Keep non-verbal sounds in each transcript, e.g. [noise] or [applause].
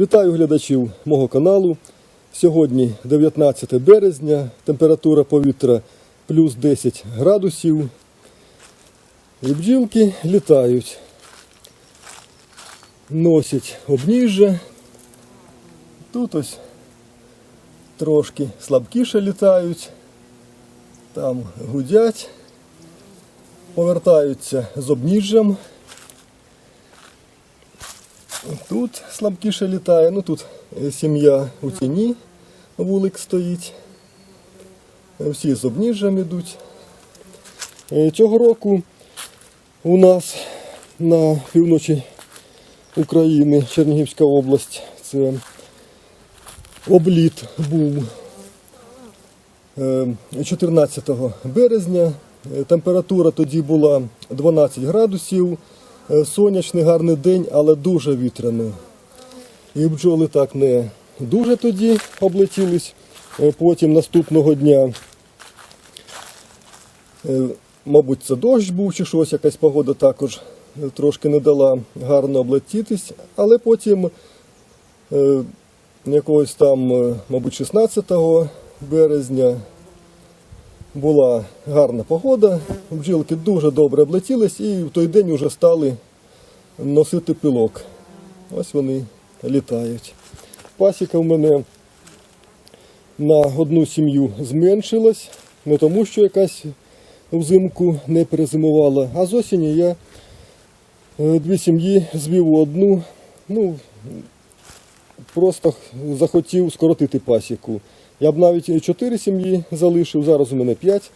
Вітаю глядачів мого каналу. Сьогодні 19 березня, температура повітря плюс 10 градусів. І бджілки літають, носять обніжжя. Тут ось трошки слабкіше літають, там гудять, повертаються з обніжжям. Тут слабкіше літає, ну тут е, сім'я у тіні, вулик стоїть. Е, Всі з обніжжям йдуть. Е, Цього року у нас на півночі України, Чернігівська область, це обліт був е, 14 березня. Температура тоді була 12 градусів. Е, Сонячний гарний день, але дуже вітряно. І бджоли так не дуже тоді облетілись. Е, Потім наступного дня, е, мабуть, це дощ був чи щось, якась погода також трошки не дала гарно облетітись, але потім якогось там, мабуть, 16 березня була гарна погода, бджілки дуже добре облетілись і в той день вже стали носити пилок. Ось вони літають. Пасіка в мене на одну сім'ю зменшилась, не тому, що якась взимку не перезимувала, а з осені я е, дві сім'ї звів у одну. Ну, просто захотів скоротити пасіку. Я б навіть чотири сім'ї залишив, зараз у мене п'ять.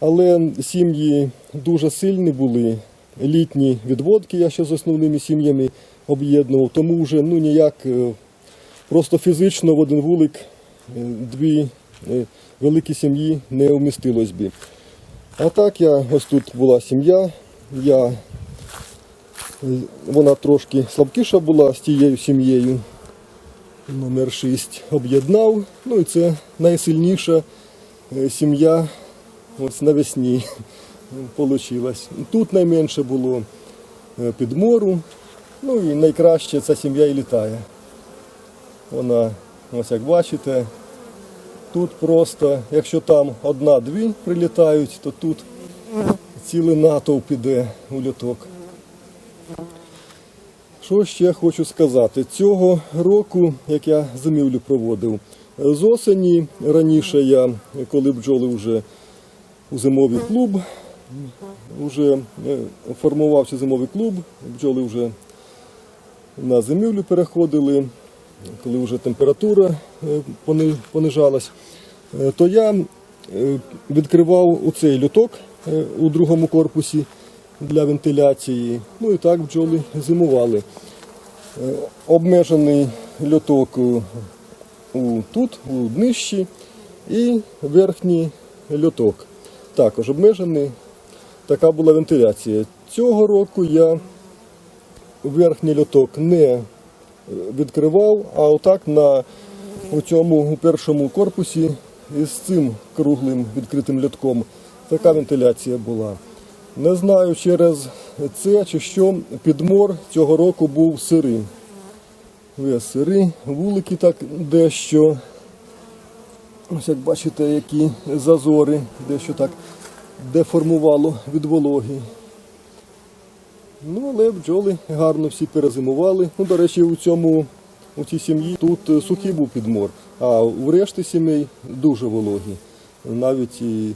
Але сім'ї дуже сильні були. Літні відводки я ще з основними сім'ями об'єднував, тому вже ну, ніяк е, просто фізично в один вулик е, дві е, великі сім'ї не вмістилось би. А так я ось тут була сім'я, я, вона трошки слабкіша була з тією сім'єю. Номер 6 об'єднав. Ну і це найсильніша е, сім'я ось навесні [laughs] получилась. Тут найменше було е, підмору. Ну і найкраще ця сім'я і літає. Вона, ось як бачите, тут просто, якщо там одна-дві прилітають, то тут цілий натовп іде у льоток. Що ще хочу сказати? Цього року, як я зимівлю проводив, з осені раніше я, коли бджоли вже у зимовий клуб, вже е, формувався зимовий клуб, бджоли вже на зимівлю переходили, коли вже температура е, понижалась, е, то я відкривав оцей люток у другому корпусі для вентиляції. Ну і так бджоли зимували. Е, Обмежений льоток тут, у днищі, і верхній льоток. Також обмежений. Така була вентиляція. Цього року я верхній льоток не е, відкривав, а отак на цьому першому корпусі із цим круглим відкритим льотком така вентиляція була. Не знаю через це чи що підмор цього року був сирий. Весь сирий, вулики так дещо. Ось як бачите, які зазори, дещо так деформувало від вологи. Ну, але бджоли гарно всі перезимували. Ну, до речі, у цьому у цій сім'ї тут сухий був підмор, а у решті сімей дуже вологі. Навіть і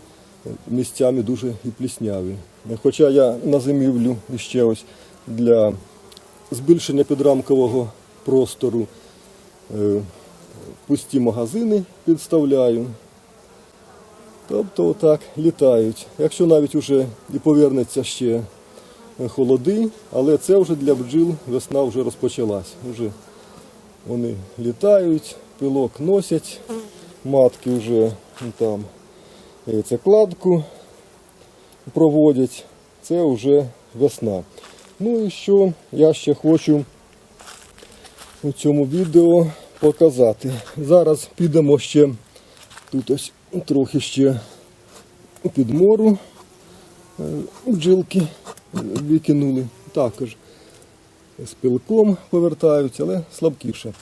місцями дуже і плісняві. Хоча я на зимівлю ще ось для збільшення підрамкового простору е, пусті магазини підставляю. Тобто отак літають. Якщо навіть уже і повернеться ще холоди, але це вже для бджіл весна вже розпочалась. Вже вони літають, пилок носять, матки вже там яйцекладку проводять. Це вже весна. Ну і що я ще хочу у цьому відео показати. Зараз підемо ще тут ось трохи ще підмору. Е, Бджілки викинули також з пилком повертаються, але слабкіше.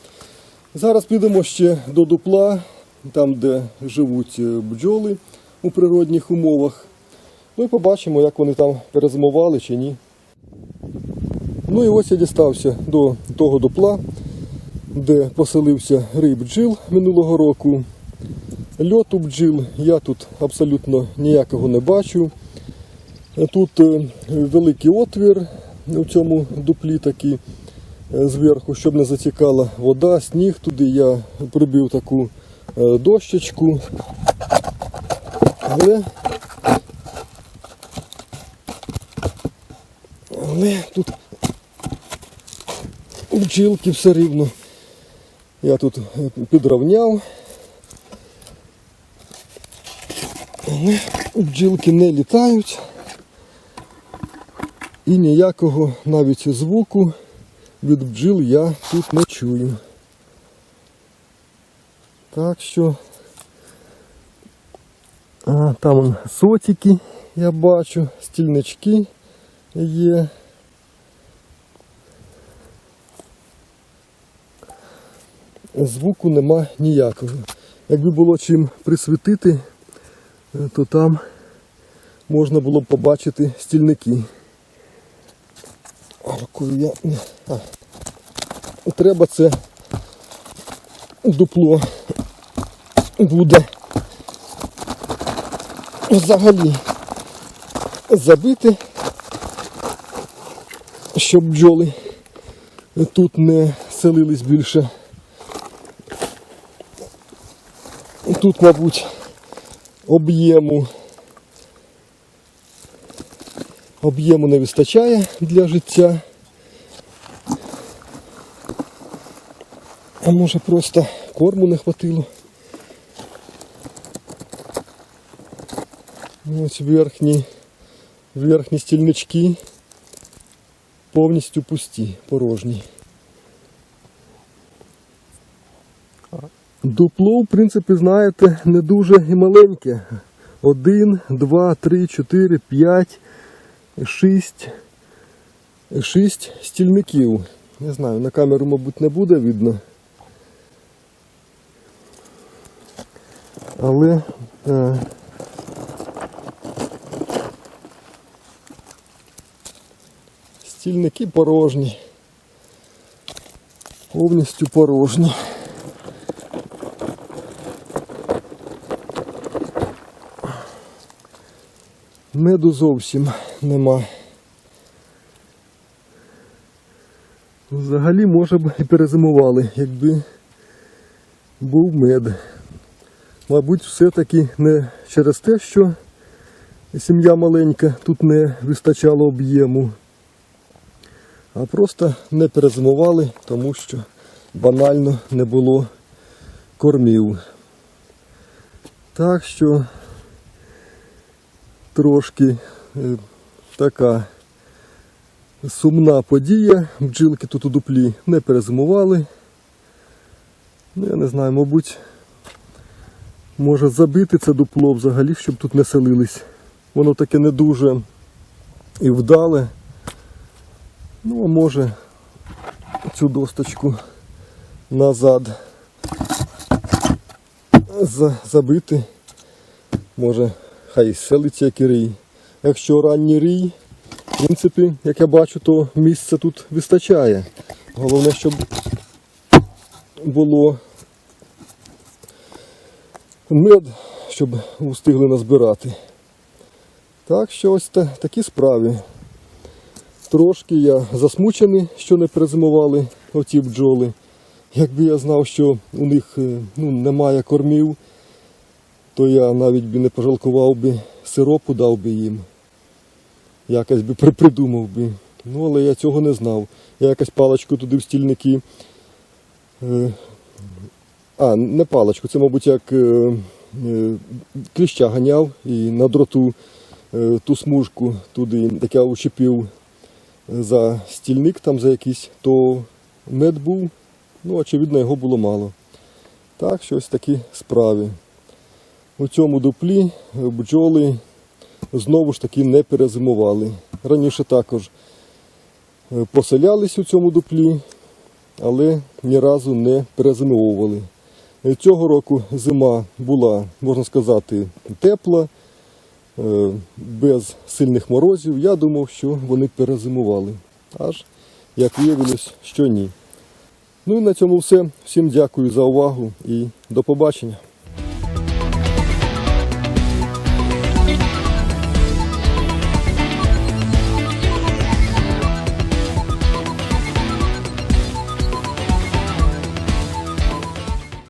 Зараз підемо ще до дупла, там, де живуть е, бджоли у природних умовах. Ну і побачимо, як вони там перезимували чи ні. Ну і ось я дістався до того дупла, де поселився рий бджіл минулого року. Льоту бджіл я тут абсолютно ніякого не бачу. Тут е, великий отвір у цьому дуплі такий е, зверху, щоб не затікала вода, сніг. Туди я прибив таку е, дощечку. Але, але тут бджілки все рівно. Я тут е, підровняв. Але бджілки не літають. І ніякого навіть звуку від бджіл я тут не чую. Так що а, там сотики я бачу, стільнички є. Звуку нема ніякого. Якби було чим присвітити, е, то там можна було б побачити стільники. Я. Треба це дупло буде взагалі забити, щоб бджоли тут не селились більше. Тут, мабуть, об'єму об'єму не вистачає для життя. А може просто корму не хватило. Ось верхні, верхні стільнички повністю пусті, порожні. Дупло, в принципі, знаєте, не дуже і маленьке. Один, два, три, чотири, п'ять, шість, шість стільників. Не знаю, на камеру, мабуть, не буде видно. Але е, стільники порожні. Повністю порожні. Меду зовсім нема. Взагалі, може б і перезимували, якби був мед. Мабуть, все-таки не через те, що сім'я маленька, тут не вистачало об'єму, а просто не перезимували, тому що банально не було кормів. Так що трошки е, така сумна подія. Бджілки тут у дуплі не перезимували. Ну, я не знаю, мабуть, може забити це дупло взагалі, щоб тут не селились. Воно таке не дуже і вдале. Ну, а може цю досточку назад забити. Може хай селиться як і рій. Якщо ранній рій, в принципі, як я бачу, то місця тут вистачає. Головне, щоб було мед, щоб встигли назбирати. Так що ось та, такі справи. Трошки я засмучений, що не перезимували оці бджоли. Якби я знав, що у них е, ну, немає кормів, то я навіть би не пожалкував би сиропу дав би їм. Якось би припридумав би. Ну, але я цього не знав. Я якось паличку туди в стільники. е, А, не паличку, це, мабуть, як е, е, кліща ганяв і на дроту ту смужку туди, як я учепив за стільник там за якийсь, то мед був, ну, очевидно, його було мало. Так, що ось такі справи. У цьому дуплі бджоли знову ж таки не перезимували. Раніше також е, поселялись у цьому дуплі, але ні разу не перезимовували. Е, Цього року зима була, можна сказати, тепла, е, без сильних морозів. Я думав, що вони перезимували. Аж як виявилось, що ні. Ну і на цьому все. Всім дякую за увагу і до побачення.